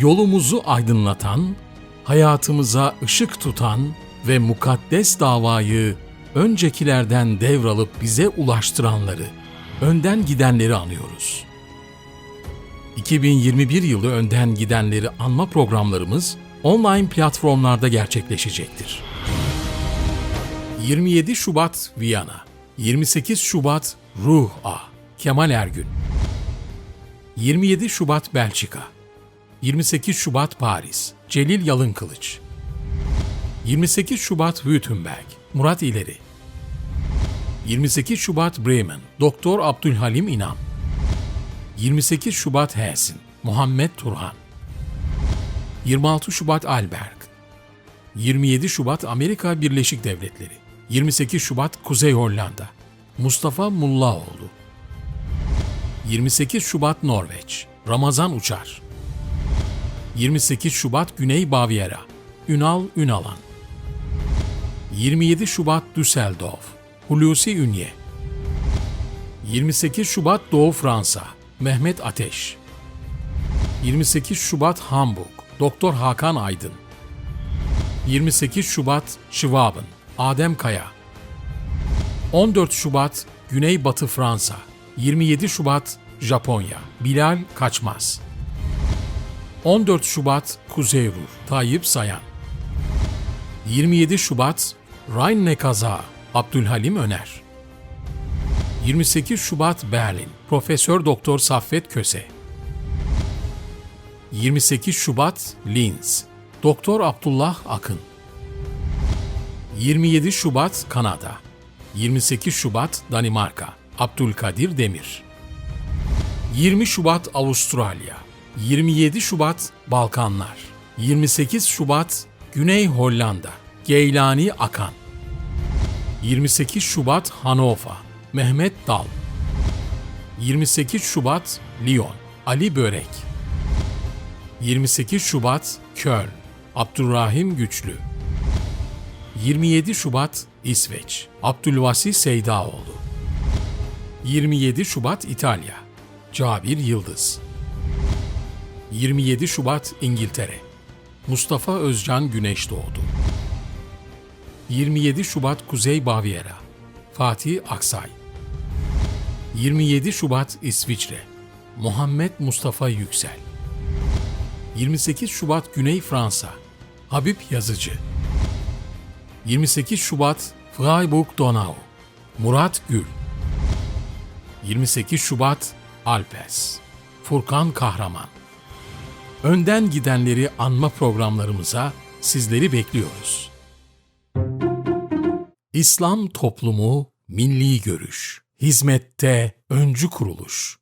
yolumuzu aydınlatan, hayatımıza ışık tutan ve mukaddes davayı öncekilerden devralıp bize ulaştıranları, önden gidenleri anıyoruz. 2021 yılı önden gidenleri anma programlarımız online platformlarda gerçekleşecektir. 27 Şubat Viyana, 28 Şubat Ruh A, Kemal Ergün, 27 Şubat Belçika, 28 Şubat Paris, Celil Yalınkılıç, 28 Şubat Württemberg, Murat İleri, 28 Şubat Bremen, Doktor Abdülhalim İnan, 28 Şubat Hessen, Muhammed Turhan, 26 Şubat Alberg, 27 Şubat Amerika Birleşik Devletleri, 28 Şubat Kuzey Hollanda, Mustafa Mullaoğlu, 28 Şubat Norveç, Ramazan Uçar, 28 Şubat Güney Bavyera, Ünal Ünalan, 27 Şubat Düsseldorf, Hulusi Ünye, 28 Şubat Doğu Fransa, Mehmet Ateş, 28 Şubat Hamburg, Doktor Hakan Aydın, 28 Şubat Schwaben, Adem Kaya, 14 Şubat Güneybatı Fransa, 27 Şubat Japonya, Bilal Kaçmaz, 14 Şubat Kuzey Ruhr, Tayyip Sayan, 27 Şubat Rhein Kaza, Abdülhalim Öner, 28 Şubat Berlin, Profesör Doktor Saffet Köse, 28 Şubat Linz, Doktor Abdullah Akın, 27 Şubat Kanada, 28 Şubat Danimarka, Abdülkadir Demir, 20 Şubat Avustralya, 27 Şubat Balkanlar, 28 Şubat Güney Hollanda, Geylani Akan, 28 Şubat Hanova, Mehmet Dal, 28 Şubat Lyon, Ali Börek, 28 Şubat Köln, Abdurrahim Güçlü, 27 Şubat İsveç, Abdülvasi Seydaoğlu, 27 Şubat İtalya, Cabir Yıldız, 27 Şubat İngiltere, Mustafa Özcan Güneş doğdu. 27 Şubat Kuzey Bavyera, Fatih Aksay, 27 Şubat İsviçre, Muhammed Mustafa Yüksel, 28 Şubat Güney Fransa, Habib Yazıcı, 28 Şubat Freiburg Donau, Murat Gül, 28 Şubat Alpes, Furkan Kahraman. Önden gidenleri anma programlarımıza sizleri bekliyoruz. İslam toplumu milli görüş, hizmette öncü kuruluş.